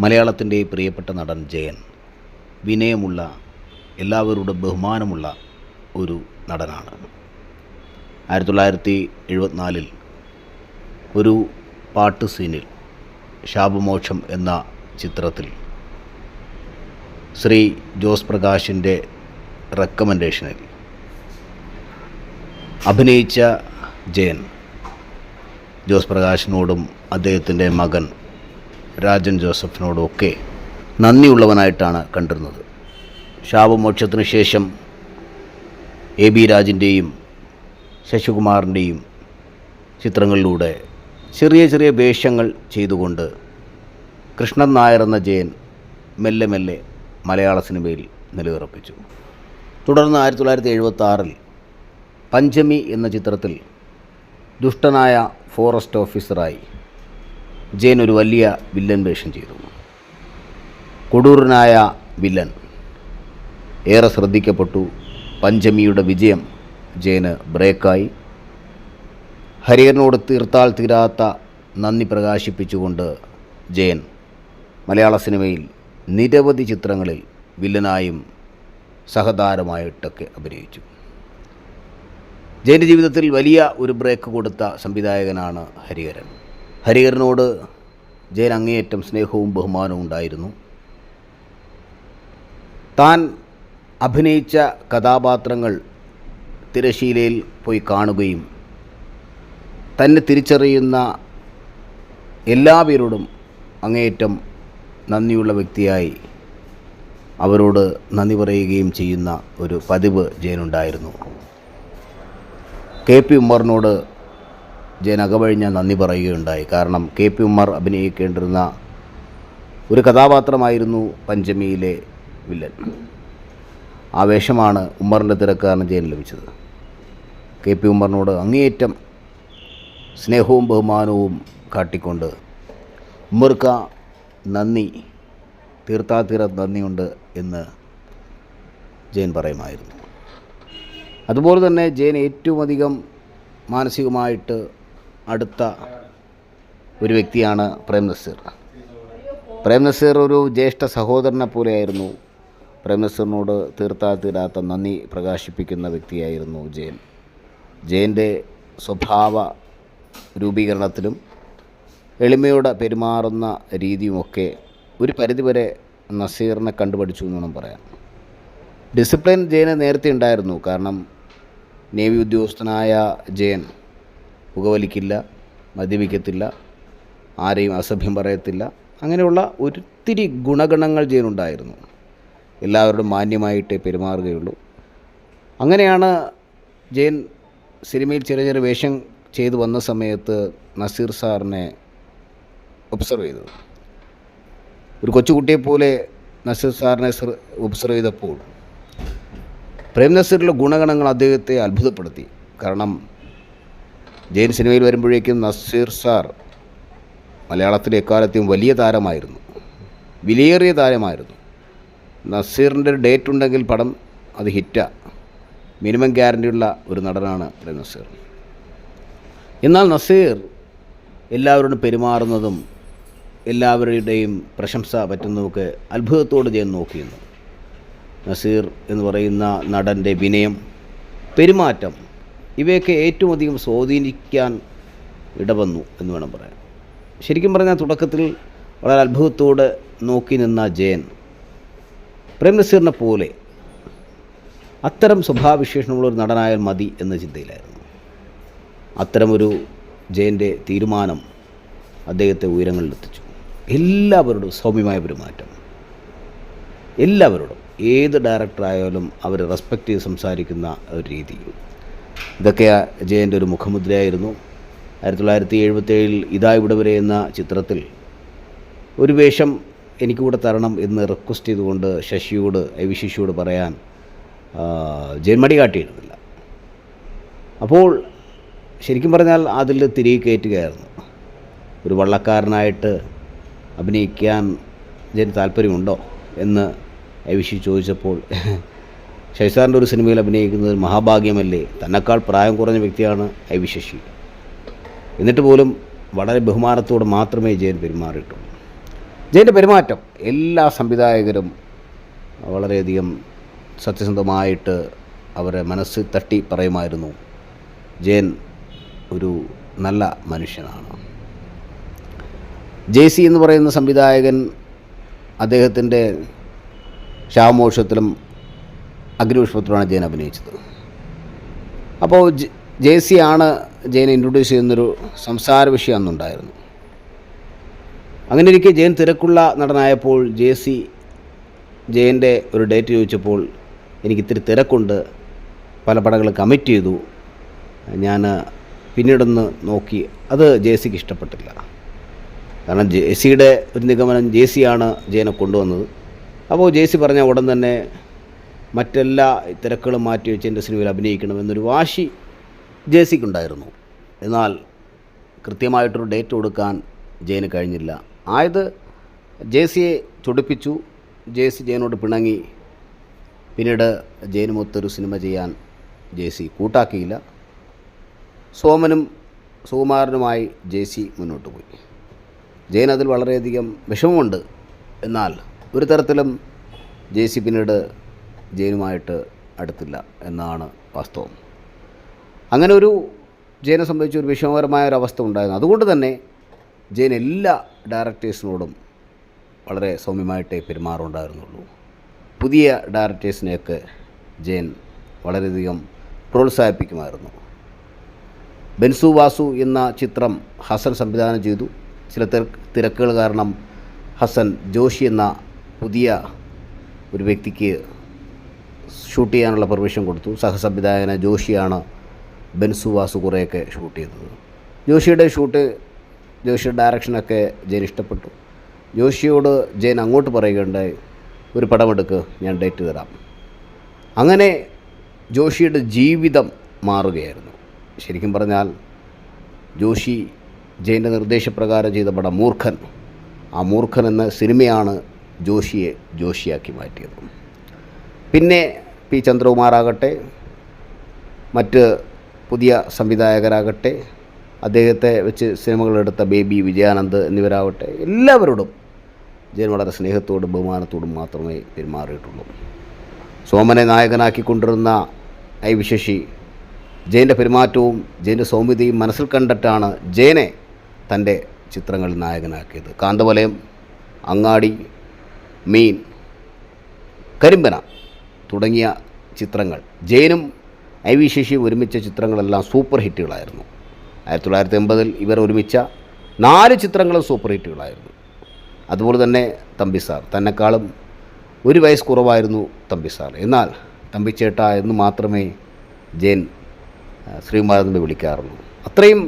മലയാളത്തിന്റെ പ്രിയപ്പെട്ട നടൻ ജയൻ. വിനയമുള്ള എല്ലാവരുടെ ബഹുമാനമുള്ള ഒരു നടനാണ്. ആയിരത്തി തൊള്ളായിരത്തി എഴുപത്തിനാലിൽ ഒരു പാട്ട് സീനിൽ ശാപമോക്ഷം എന്ന ചിത്രത്തിൽ ശ്രീ ജോസ് പ്രകാശിന്റെ റെക്കമെൻഡേഷനിൽ അഭിനയിച്ച ജയൻ. ജോസ് പ്രകാശിനോടും അദ്ദേഹത്തിന്റെ മകൻ രാജൻ ജോസഫിനോടും ഒക്കെ നന്ദിയുള്ളവനായിട്ടാണ് കണ്ടിരുന്നത്. ശാപമോക്ഷത്തിന് ശേഷം എ ബി രാജിന്റെയും ശശികുമാറിന്റെയും ചിത്രങ്ങളിലൂടെ ചെറിയ ചെറിയ വേഷങ്ങൾ ചെയ്തുകൊണ്ട് കൃഷ്ണൻ നായർ എന്ന ജയൻ മെല്ലെ മെല്ലെ മലയാള സിനിമയിൽ നിലയുറപ്പിച്ചു. തുടർന്ന് ആയിരത്തി തൊള്ളായിരത്തി എഴുപത്തി ആറിൽ പഞ്ചമി എന്ന ചിത്രത്തിൽ ദുഷ്ടനായ ഫോറസ്റ്റ് ഓഫീസറായി ജയൻ ഒരു വലിയ വില്ലൻ വേഷം ചെയ്തു. കൊടൂരനായ വില്ലൻ ഏറെ ശ്രദ്ധിക്കപ്പെട്ടു. പഞ്ചമിയുടെ വിജയം ജയന് ബ്രേക്കായി. ഹരിഹരനോട് തീർത്താൽ തീരാത്ത നന്ദി പ്രകാശിപ്പിച്ചുകൊണ്ട് ജയൻ മലയാള സിനിമയിൽ നിരവധി ചിത്രങ്ങളിൽ വില്ലനായും സഹതാരമായിട്ടൊക്കെ അഭിനയിച്ചു. ജയന്റെ ജീവിതത്തിൽ വലിയ ഒരു ബ്രേക്ക് കൊടുത്ത സംവിധായകനാണ് ഹരിഹരൻ. ഹരിഹരനോട് ജയൻ അങ്ങേയറ്റം സ്നേഹവും ബഹുമാനവും ഉണ്ടായിരുന്നു. താൻ അഭിനയിച്ച കഥാപാത്രങ്ങൾ തിരശീലയിൽ പോയി കാണുകയും തന്നെ തിരിച്ചറിയുന്ന എല്ലാവരോടും അങ്ങേയറ്റം നന്ദിയുള്ള വ്യക്തിയായി അവരോട് നന്ദി പറയുകയും ചെയ്യുന്ന ഒരു പതിവ് ജയനുണ്ടായിരുന്നു. കെ പി ഉമ്മറിനോട് ജയൻ അകവഴിഞ്ഞ നന്ദി പറയുകയുണ്ടായി. കാരണം കെ പി ഉമ്മർ അഭിനയിക്കേണ്ടിരുന്ന ഒരു കഥാപാത്രമായിരുന്നു പഞ്ചമിയിലെ വില്ലൻ. ആ വേഷമാണ് ഉമ്മറിന്റെ തിരക്കാരന് ജയൻ ലഭിച്ചത്. കെ പി ഉമ്മറിനോട് അങ്ങേയറ്റം സ്നേഹവും ബഹുമാനവും കാട്ടിക്കൊണ്ട് ഉമ്മർക്ക നന്ദി തീർത്താതീര നന്ദിയുണ്ട് എന്ന് ജയൻ പറയുമായിരുന്നു. അതുപോലെ തന്നെ ജയൻ ഏറ്റവും അധികം മാനസികമായിട്ട് അടുത്ത ഒരു വ്യക്തിയാണ് പ്രേം നസീർ. പ്രേം നസീർ ഒരു ജ്യേഷ്ഠ സഹോദരനെ പോലെയായിരുന്നു. പ്രേം നസീറിനോട് തീർത്താൽ തീരാത്ത നന്ദി പ്രകാശിപ്പിക്കുന്ന വ്യക്തിയായിരുന്നു ജയൻ. ജയന്റെ സ്വഭാവ രൂപീകരണത്തിലും എളിമയോടെ പെരുമാറുന്ന രീതിയുമൊക്കെ ഒരു പരിധിവരെ നസീറിനെ കണ്ടുപഠിച്ചു എന്ന് വേണം പറയാം. ഡിസിപ്ലിൻ ജയന് നേരത്തെ ഉണ്ടായിരുന്നു. കാരണം നേവി ഉദ്യോഗസ്ഥനായ ജയൻ പുകവലിക്കില്ല മദ്യപിക്കത്തില്ല ആരെയും അസഭ്യം പറയത്തില്ല. അങ്ങനെയുള്ള ഒത്തിരി ഗുണഗണങ്ങൾ ജയനുണ്ടായിരുന്നു എല്ലാവരോടും മാന്യമായിട്ടേ പെരുമാറുകയുള്ളൂ. അങ്ങനെയാണ് ജയൻ സിനിമയിൽ ചെറിയ ചെറിയ വേഷം ചെയ്തു വന്ന സമയത്ത് നസീർ സാറിനെ ഒബ്സർവ് ചെയ്തത്. ഒരു കൊച്ചുകുട്ടിയെ പോലെ നസീർ സാറിനെ ഒബ്സർവ് ചെയ്തപ്പോൾ പ്രേം നസീറിലെ ഗുണഗണങ്ങൾ അദ്ദേഹത്തെ അത്ഭുതപ്പെടുത്തി. കാരണം ജയൻ സിനിമയിൽ വരുമ്പോഴേക്കും നസീർ സാർ മലയാളത്തിലെ എക്കാലത്തെയും വലിയ താരമായിരുന്നു. വിലയേറിയ താരമായിരുന്നു. നസീറിന്റെ ഒരു ഡേറ്റ് ഉണ്ടെങ്കിൽ പടം അത് ഹിറ്റാ. മിനിമം ഗ്യാരന്റിയുള്ള ഒരു നടനാണ് നസീർ. എന്നാൽ നസീർ എല്ലാവരോടും പെരുമാറുന്നതും എല്ലാവരുടെയും പ്രശംസ പറ്റുന്നതൊക്കെ അത്ഭുതത്തോട് ചെയ്യാൻ നോക്കിയിരുന്നു. നസീർ എന്ന് പറയുന്ന നടന്റെ വിനയം പെരുമാറ്റം ഇവയൊക്കെ ഏറ്റവും അധികം സ്വാധീനിക്കാൻ ഇടവന്നു എന്ന് വേണം പറയാൻ. ശരിക്കും പറഞ്ഞാൽ തുടക്കത്തിൽ വളരെ അത്ഭുതത്തോടെ നോക്കി നിന്ന ജയൻ പ്രേം നസീറിനെ പോലെ അത്തരം സ്വഭാവവിശേഷണമുള്ള ഒരു നടനായാൽ മതി എന്ന ചിന്തയിലായിരുന്നു. അത്തരമൊരു ജയന്റെ തീരുമാനം അദ്ദേഹത്തെ ഉയരങ്ങളിലെത്തിച്ചു. എല്ലാവരോടും സൗമ്യമായ പെരുമാറ്റം. എല്ലാവരോടും ഏത് ഡയറക്ടറായാലും അവർ റെസ്പെക്റ്റ് ചെയ്ത് സംസാരിക്കുന്ന ഒരു രീതി ഇതൊക്കെ ജയന്റെ ഒരു മുഖമുദ്രയായിരുന്നു. ആയിരത്തി തൊള്ളായിരത്തി എഴുപത്തേഴിൽ ഇതാ ഇവിടെ വരെ എന്ന ചിത്രത്തിൽ ഒരു വേഷം എനിക്കൂടെ തരണം എന്ന് റിക്വസ്റ്റ് ചെയ്തുകൊണ്ട് ശശിയോട് ഐ വി ശശിയോട് പറയാൻ ജന്മടി മടി കാട്ടിയിരുന്നില്ല. അപ്പോൾ ശരിക്കും പറഞ്ഞാൽ അതിൽ തിരികെ കയറ്റുകയായിരുന്നു. ഒരു വള്ളക്കാരനായിട്ട് അഭിനയിക്കാൻ ഇതിന് താല്പര്യമുണ്ടോ എന്ന് ഐ ചോദിച്ചപ്പോൾ ശശിസാറിന്റെ ഒരു സിനിമയിൽ അഭിനയിക്കുന്നത് മഹാഭാഗ്യമല്ലേ? തന്നെക്കാൾ പ്രായം കുറഞ്ഞ വ്യക്തിയാണ് ഐ വി ശശി. എന്നിട്ട് പോലും വളരെ ബഹുമാനത്തോടെ മാത്രമേ ജയൻ പെരുമാറിയിട്ടുള്ളൂ. ജയന്റെ പെരുമാറ്റം എല്ലാ സംവിധായകരും വളരെയധികം സത്യസന്ധമായിട്ട് അവരെ മനസ്സിൽ തട്ടി പറയുമായിരുന്നു. ജയൻ ഒരു നല്ല മനുഷ്യനാണ്. ജെ സി എന്ന് പറയുന്ന സംവിധായകൻ അദ്ദേഹത്തിന്റെ ശാമോഷത്തിലും അഗ്നിപുഷ്പത്തിലുമാണ് ജയൻ അഭിനയിച്ചത്. അപ്പോൾ ജെ- ജെ സി ആണ് ജയനെ ഇൻട്രൊഡ്യൂസ് ചെയ്യുന്നൊരു സംസാര വിഷയം അന്നുണ്ടായിരുന്നു. അങ്ങനെ ഇരിക്കെ ജയൻ തിരക്കുള്ള നടനായപ്പോൾ ജെ സി ജയന്റെ ഒരു ഡേറ്റ് ചോദിച്ചപ്പോൾ എനിക്ക് ഇത്തിരി തിരക്കുണ്ട് പല പടങ്ങൾ കമ്മിറ്റ് ചെയ്തു ഞാൻ പിന്നീടൊന്ന് നോക്കി. അത് ജെ സിക്ക് ഇഷ്ടപ്പെട്ടില്ല. കാരണം ജെ സിയുടെ ഒരു നിഗമനം ജെ സിയാണ് ജയനെ കൊണ്ടുവന്നത്. അപ്പോൾ ജെ സി പറഞ്ഞ ഉടൻ തന്നെ മറ്റെല്ലാ തിരക്കുകളും മാറ്റി വെച്ച് എന്റെ സിനിമയിൽ അഭിനയിക്കണമെന്നൊരു വാശി ജെ സിക്കുണ്ടായിരുന്നു എന്നാൽ കൃത്യമായിട്ടൊരു ഡേറ്റ് കൊടുക്കാൻ ജയന് കഴിഞ്ഞില്ല. ആയത് ജെ സിയെ ചൊടിപ്പിച്ചു. ജെ സി ജയനോട് പിണങ്ങി. പിന്നീട് ജയനുമൊത്തൊരു സിനിമ ചെയ്യാൻ ജെ സി കൂട്ടാക്കിയില്ല. സോമനും സുകുമാരനുമായി ജെ സി മുന്നോട്ട് പോയി. ജയൻ അതിൽ വളരെയധികം വിഷമമുണ്ട്. എന്നാൽ ഒരു തരത്തിലും ജെ സി പിന്നീട് ജയനുമായിട്ട് അടുത്തില്ല എന്നാണ് വാസ്തവം. അങ്ങനെ ഒരു ജയനെ സംബന്ധിച്ച് ഒരു വിഷമകരമായ ഒരു അവസ്ഥ ഉണ്ടായിരുന്നു. അതുകൊണ്ട് തന്നെ ജയൻ എല്ലാ ഡയറക്ടേഴ്സിനോടും വളരെ സൗമ്യമായിട്ടേ പെരുമാറുണ്ടായിരുന്നുള്ളൂ. പുതിയ ഡയറക്ടേഴ്സിനെയൊക്കെ ജയൻ വളരെയധികം പ്രോത്സാഹിപ്പിക്കുമായിരുന്നു. ബെൻസു വാസു എന്ന ചിത്രം ഹസൻ സംവിധാനം ചെയ്തു. ചില തിര- തിരക്കുകൾ കാരണം ഹസൻ ജോഷി എന്ന പുതിയ ഒരു വ്യക്തിക്ക് ഷൂട്ട് ചെയ്യാനുള്ള പെർമിഷൻ കൊടുത്തു. സഹസംവിധായകന ജോഷിയാണ് ബെൻസു വാസു കുറേയൊക്കെ ഷൂട്ട് ചെയ്തത്. ജോഷിയുടെ ഷൂട്ട് ജോഷിയുടെ ഡയറക്ഷനൊക്കെ ജയൻ ഇഷ്ടപ്പെട്ടു. ജോഷിയോട് ജയൻ അങ്ങോട്ട് പറയുകയുണ്ടായി ഒരു പടമെടുക്ക് ഞാൻ ഡേറ്റ് തരാം. അങ്ങനെ ജോഷിയുടെ ജീവിതം മാറുകയായിരുന്നു. ശരിക്കും പറഞ്ഞാൽ ജോഷി ജയന്റെ നിർദ്ദേശപ്രകാരം ചെയ്ത പടം മൂർഖൻ. ആ മൂർഖൻ എന്ന സിനിമയാണ് ജോഷിയെ ജോഷിയാക്കി മാറ്റിയത്. പിന്നെ പി ചന്ദ്രകുമാറാകട്ടെ മറ്റ് പുതിയ സംവിധായകരാകട്ടെ അദ്ദേഹത്തെ വെച്ച് സിനിമകളെടുത്ത ബേബി വിജയാനന്ദ് എന്നിവരാകട്ടെ എല്ലാവരോടും ജയൻ വളരെ സ്നേഹത്തോടും ബഹുമാനത്തോടും മാത്രമേ പെരുമാറിയിട്ടുള്ളൂ. സോമനെ നായകനാക്കിക്കൊണ്ടിരുന്ന ഐ വിശേഷി ജയന്റെ പെരുമാറ്റവും ജയന്റെ സൗമ്യതയും മനസ്സിൽ കണ്ടിട്ടാണ് ജയനെ തന്റെ ചിത്രങ്ങളിൽ നായകനാക്കിയത്. കാന്തവലയം അങ്ങാടി മീൻ കരിമ്പന. തുടങ്ങിയ ചിത്രങ്ങൾ. ജയനും ഐ വി ശശിയും ഒരുമിച്ച ചിത്രങ്ങളെല്ലാം സൂപ്പർ ഹിറ്റുകളായിരുന്നു. ആയിരത്തി തൊള്ളായിരത്തി എൺപതിൽ ഇവർ ഒരുമിച്ച നാല് ചിത്രങ്ങളും സൂപ്പർ ഹിറ്റുകളായിരുന്നു. അതുപോലെ തന്നെ തമ്പി സാർ തന്നെക്കാളും ഒരു വയസ്സ് കുറവായിരുന്നു തമ്പി സാർ. എന്നാൽ തമ്പിച്ചേട്ട എന്ന് മാത്രമേ ജയൻ ശ്രീകുമാരൻ തമ്പി വിളിക്കാറുള്ളൂ. അത്രയും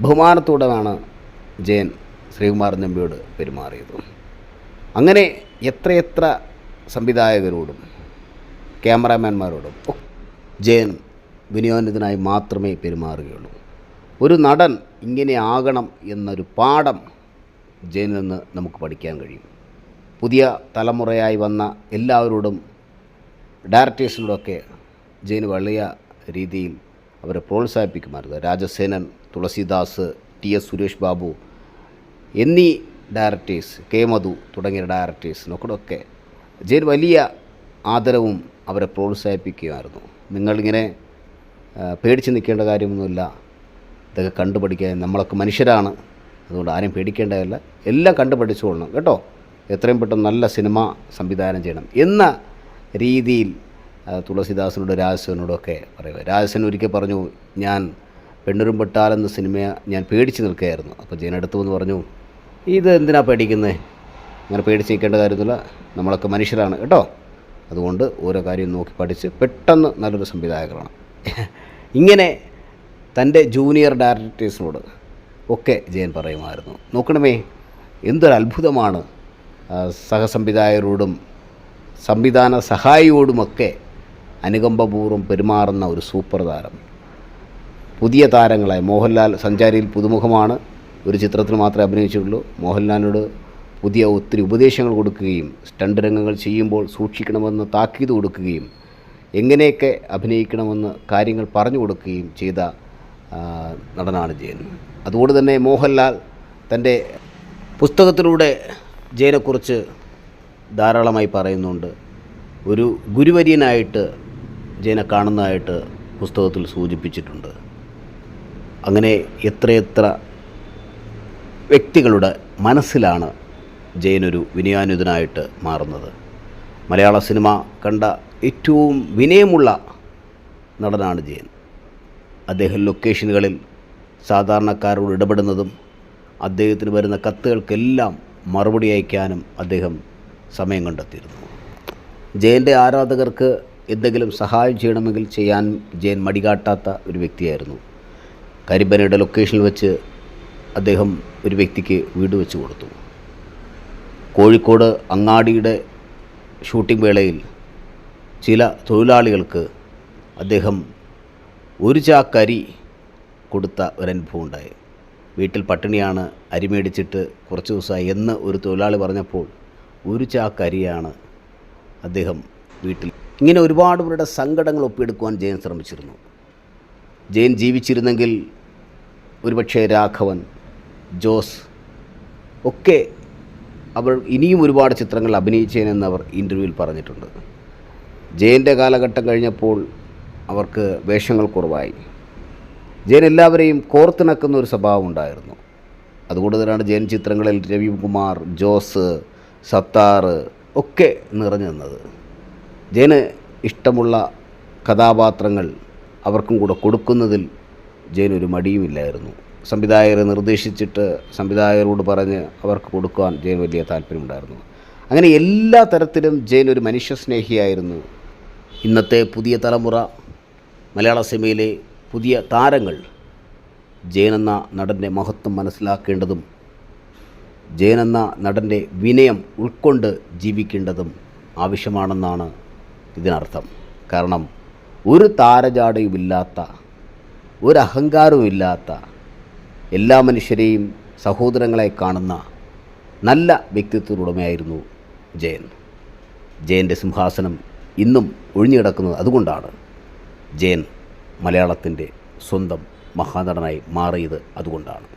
ബഹുമാനത്തോടെയാണ് ജയൻ ശ്രീകുമാരൻ തമ്പിയോട് പെരുമാറിയത്. അങ്ങനെ എത്രയെത്ര സംവിധായകരോടും ക്യാമറാമാൻമാരോടും ജയൻ വിനിയോജനത്തിനായി മാത്രമേ പെരുമാറുകയുള്ളൂ. ഒരു നടൻ ഇങ്ങനെ ആകണം എന്നൊരു പാഠം ജയനിൽ നിന്ന് നമുക്ക് പഠിക്കാൻ കഴിയും. പുതിയ തലമുറയായി വന്ന എല്ലാവരോടും ഡയറക്ടേഴ്സിനോടൊക്കെ ജയന് വലിയ രീതിയിൽ അവരെ പ്രോത്സാഹിപ്പിക്കുമായിരുന്നു. രാജസേനൻ തുളസിദാസ് ടി എസ് സുരേഷ് ബാബു എന്നീ ഡയറക്ടേഴ്സ് കെ മധു തുടങ്ങിയ ഡയറക്ടേഴ്സിനൊക്കെ ജയൻ വലിയ ആദരവും അവരെ പ്രോത്സാഹിപ്പിക്കുമായിരുന്നു നിങ്ങളിങ്ങനെ പേടിച്ച് നിൽക്കേണ്ട കാര്യമൊന്നുമില്ല. ഇതൊക്കെ കണ്ടുപഠിക്കാൻ നമ്മളൊക്കെ മനുഷ്യരാണ്. അതുകൊണ്ട് ആരും പേടിക്കേണ്ടതല്ല. എല്ലാം കണ്ടുപഠിച്ചുകൊള്ളണം കേട്ടോ? എത്രയും പെട്ടെന്ന് നല്ല സിനിമ സംവിധാനം ചെയ്യണം എന്ന രീതിയിൽ തുളസിദാസിനോട് രാജസേനോടൊക്കെ പറയുക. രാജസൻ ഒരിക്കൽ പറഞ്ഞു ഞാൻ പെണ്ണുരും പെട്ടാലെന്ന സിനിമ ഞാൻ പേടിച്ച് നിൽക്കുകയായിരുന്നു. അപ്പോൾ ജയനടുത്തു എന്ന് പറഞ്ഞു ഇത് എന്തിനാണ് പേടിക്കുന്നത് അങ്ങനെ പേടിച്ച് നിൽക്കേണ്ട കാര്യമൊന്നുമില്ല. നമ്മളൊക്കെ മനുഷ്യരാണ് കേട്ടോ? അതുകൊണ്ട് ഓരോ കാര്യം നോക്കി പഠിച്ച് പെട്ടെന്ന് നല്ലൊരു സംവിധായകനാണ്. ഇങ്ങനെ തന്റെ ജൂനിയർ ഡയറക്ടേഴ്സിനോട് ഒക്കെ ജയൻ പറയുമായിരുന്നു. നോക്കണമേ എന്തൊരു അത്ഭുതമാണ് സഹസംവിധായകരോടും സംവിധാന സഹായിയോടുമൊക്കെ അനുകമ്പപൂർവം പെരുമാറുന്ന ഒരു സൂപ്പർ താരം. പുതിയ താരങ്ങളായ മോഹൻലാൽ സഞ്ചാരിയിൽ പുതുമുഖമാണ്. ഒരു ചിത്രത്തിൽ മാത്രമേ അഭിനയിച്ചിട്ടുള്ളൂ. മോഹൻലാലിനോട് പുതിയ ഒത്തിരി ഉപദേശങ്ങൾ കൊടുക്കുകയും സ്റ്റണ്ട് രംഗങ്ങൾ ചെയ്യുമ്പോൾ സൂക്ഷിക്കണമെന്ന് താക്കീത് കൊടുക്കുകയും എങ്ങനെയൊക്കെ അഭിനയിക്കണമെന്ന് കാര്യങ്ങൾ പറഞ്ഞു കൊടുക്കുകയും ചെയ്ത നടനാണ് ജയൻ. അതുകൊണ്ട് തന്നെ മോഹൻലാൽ തന്റെ പുസ്തകത്തിലൂടെ ജയനെക്കുറിച്ച് ധാരാളമായി പറയുന്നുണ്ട്. ഒരു ഗുരുവര്യനായിട്ട് ജയനെ കാണുന്നതായിട്ട് പുസ്തകത്തിൽ സൂചിപ്പിച്ചിട്ടുണ്ട്. അങ്ങനെ എത്രയെത്ര വ്യക്തികളുടെ മനസ്സിലാണ് ജയനൊരു വിനയാനുതനായിട്ട് മാറുന്നത്. മലയാള സിനിമ കണ്ട ഏറ്റവും വിനയമുള്ള നടനാണ് ജയൻ. അദ്ദേഹം ലൊക്കേഷനുകളിൽ സാധാരണക്കാരോട് ഇടപെടുന്നതും അദ്ദേഹത്തിന് വരുന്ന കത്തുകൾക്കെല്ലാം മറുപടി അയക്കാനും അദ്ദേഹം സമയം കണ്ടെത്തിയിരുന്നു. ജയന്റെ ആരാധകർക്ക് എന്തെങ്കിലും സഹായം ചെയ്യണമെങ്കിൽ ചെയ്യാൻ ജയൻ മടികാട്ടാത്ത ഒരു വ്യക്തിയായിരുന്നു. കരിമ്പനയുടെ ലൊക്കേഷനിൽ വെച്ച് അദ്ദേഹം ഒരു വ്യക്തിക്ക് വീട് വെച്ച് കൊടുത്തു. കോഴിക്കോട് അങ്ങാടിയുടെ ഷൂട്ടിംഗ് വേളയിൽ ചില തൊഴിലാളികൾക്ക് അദ്ദേഹം ഒരു ചാക്കരി കൊടുത്ത ഒരനുഭവം ഉണ്ടായി വീട്ടിൽ പട്ടിണിയാണ് അരി മേടിച്ചിട്ട് കുറച്ച് ദിവസമായി എന്ന് ഒരു തൊഴിലാളി പറഞ്ഞപ്പോൾ ഒരു ചാക്കരിയാണ് അദ്ദേഹം വീട്ടിൽ ഇങ്ങനെ ഒരുപാട് പേരുടെ സങ്കടങ്ങൾ ഒപ്പിയെടുക്കുവാൻ ജയൻ ശ്രമിച്ചിരുന്നു. ജയൻ ജീവിച്ചിരുന്നെങ്കിൽ ഒരുപക്ഷെ രാഘവൻ ജോസ് ഒക്കെ അവർ ഇനിയും ഒരുപാട് ചിത്രങ്ങൾ അഭിനയിച്ചേനെന്ന് അവർ ഇന്റർവ്യൂവിൽ പറഞ്ഞിട്ടുണ്ട്. ജയന്റെ കാലഘട്ടം കഴിഞ്ഞപ്പോൾ അവർക്ക് വേഷങ്ങൾ കുറവായി. ജയൻ എല്ലാവരെയും കോർത്തിണക്കുന്ന ഒരു സ്വഭാവം ഉണ്ടായിരുന്നു. അതുകൊണ്ട് തന്നെയാണ് ജയൻ ചിത്രങ്ങളിൽ രവികുമാർ ജോസ് സത്താർ ഒക്കെ നിറഞ്ഞു നിന്നത്. ജയന് ഇഷ്ടമുള്ള കഥാപാത്രങ്ങൾ അവർക്കും കൂടെ കൊടുക്കുന്നതിൽ ജയനൊരു മടിയുമില്ലായിരുന്നു. സംവിധായകരെ നിർദ്ദേശിച്ചിട്ട് സംവിധായകരോട് പറഞ്ഞ് അവർക്ക് കൊടുക്കുവാൻ ജയൻ വലിയ താല്പര്യമുണ്ടായിരുന്നു. അങ്ങനെ എല്ലാ തരത്തിലും ജയൻ ഒരു മനുഷ്യസ്നേഹിയായിരുന്നു. ഇന്നത്തെ പുതിയ തലമുറ മലയാള സിനിമയിലെ പുതിയ താരങ്ങൾ ജയൻ എന്ന നടന്റെ മഹത്വം മനസ്സിലാക്കേണ്ടതും ജയൻ എന്ന നടന്റെ വിനയം ഉൾക്കൊണ്ട് ജീവിക്കേണ്ടതും ആവശ്യമാണെന്നാണ് ഇതിനർത്ഥം. കാരണം ഒരു താരജാടയുമില്ലാത്ത ഒരു അഹങ്കാരവുമില്ലാത്ത എല്ലാ മനുഷ്യരെയും സഹോദരങ്ങളെ കാണുന്ന നല്ല വ്യക്തിത്വത്തിനുടമയായിരുന്നു ജയൻ. ജയന്റെ സിംഹാസനം ഇന്നും ഒഴിഞ്ഞു കിടക്കുന്നത് അതുകൊണ്ടാണ് ജയൻ മലയാളത്തിന്റെ സ്വന്തം മഹാനടനായി മാറിയത് അതുകൊണ്ടാണ്.